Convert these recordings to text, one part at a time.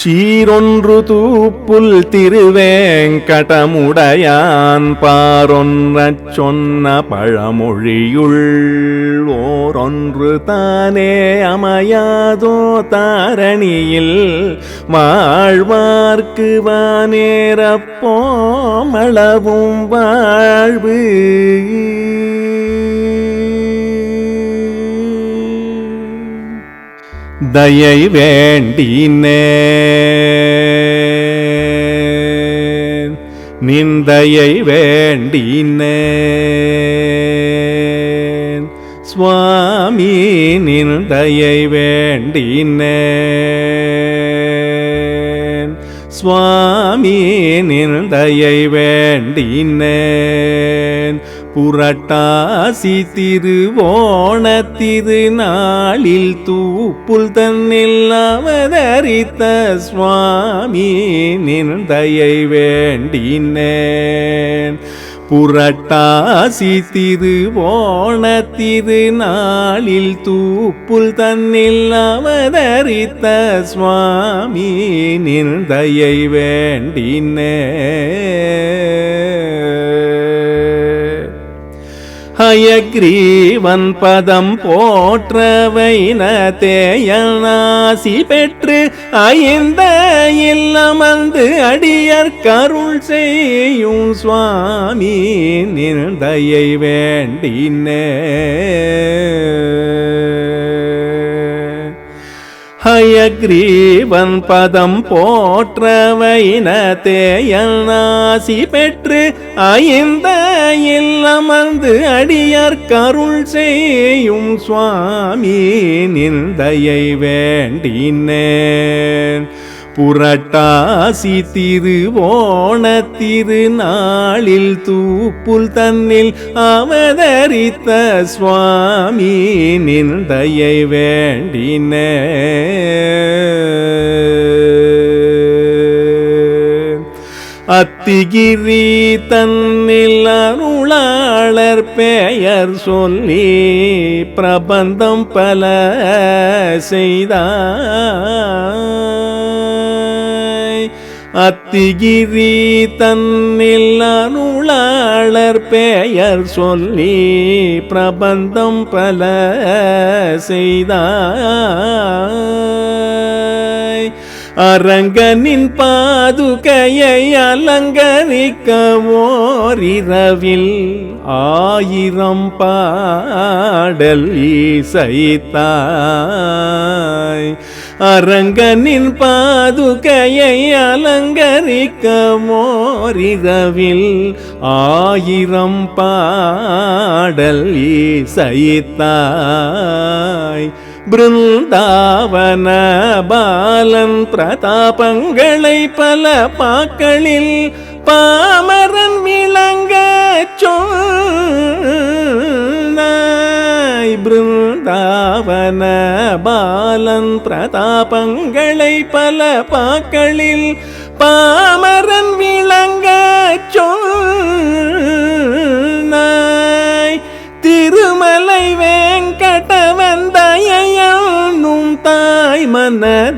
சீரொன்று தூப்புல் திருவேங்கடமுடையான் பாரொன்றச் சொன்ன பழமொழியுள் ஓரொன்று தானே அமையாதோ தாரணியில் வாழ்வார்க்கு வானேரப்போமளவும் வாழ்வு. தயை வேண்டினே. நிந்தையை வேண்டினே. சுவாமி நிந்தையை வேண்டினே. சுவாமி நிந்தையை வேண்டினேன் புரட்டாசி திருவோண திருநாளில் தூப்புல் தன்னில் அவதரித்த சுவாமி நிந்தையை வேண்டினேன். புரட்டாசி திருவோண திருநாளில் தூப்புல் தன்னில் அவதரித்த சுவாமி நிந்தையை வேண்டினேன். ஹயக்ரீவன் பதம் போற்றவைன தேயனாசி பெற்று ஐந்த இல்லமந்து அடியர் கருள் செய்யும் சுவாமி நிர்தயை வேண்டினே. ஹயக்ரீவன் பதம் போற்றவைன தேயனாசி பெற்று ஐந்த இல்லமர்ந்து அடியார் கருள் செய்யும் சுவாமி நிந்தையை வேண்டினே புரட்டாசி திருவோண திருநாளில் தூப்புல் தன்னில் அவதரித்த சுவாமி நிந்தையை வேண்டின அத்திகிரி தன்னில் அருளாளர் பெயர் சொல்லி பிரபந்தம் பல செய்தார். அத்திகிரி தன்னில் அருளாளர் பெயர் சொல்லி பிரபந்தம் பல செய்தார். அரங்கனின் பாதுகையை அலங்கரிக்க ஓரிரவில் ஆயிரம் பாடல் இசைத்தாய். அரங்கனின் பாதுகையை அலங்கரிக்க ஓரிரவில் ஆயிரம் பாடல் இசைத்தாய். பிருந்தாவன பாலன் பிரதாபங்களை பல பாக்களில் பாமரன் விளங்க சொன்னாய். பிருந்தாவன பாலன் பிரதாபங்களை பல பாக்களில் பா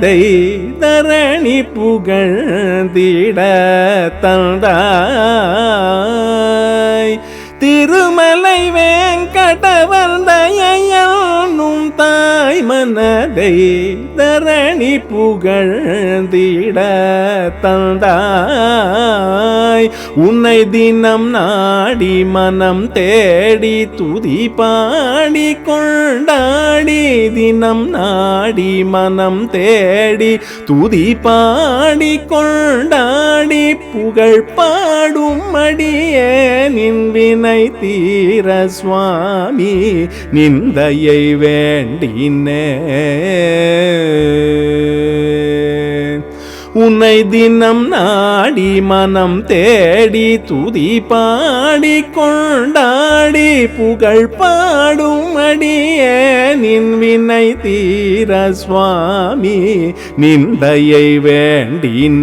மனதை தரணி புகழ் தீட தந்தா மனதை தரணி புகழ்ந்திட தந்தாய். உன்னை தினம் நாடி மனம் தேடி துதி பாடி கொண்டாடி. தினம் நாடி மனம் தேடி துதி பாடி கொண்டாடி. புகழ் பாடும் அடியே நின் வினை தீர சுவாமி. நிந்தையை வேண்டின உன்னை தினம் நாடி மனம் தேடி துதி பாடி கொண்டாடி புகழ் பாடும் அடியே நின் வினை தீர சுவாமி நிந்தையை வேண்டினேன்.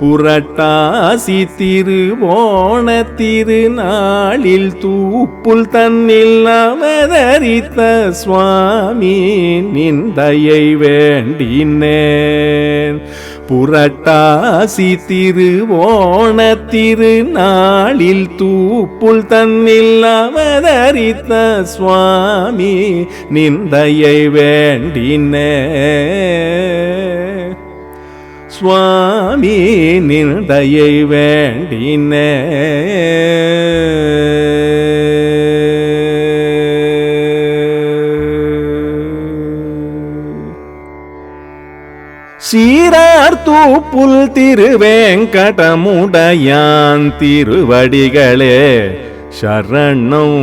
புரட்டாசி திருவோண திருநாளில் தூப்புல் தன்னில் அவதரித்த சுவாமி நிந்தையை வேண்டினேன். புரட்டாசி திருவோண திருநாளில் தூப்புல் தன்னில் அவதரித்த சுவாமி நிந்தையை வேண்டினேன். சுவாமி நிந்தையை வேண்டின. சீரார் தூப்புல் திருவேங்கடமுடையான் திருவடிகளே சரணம்.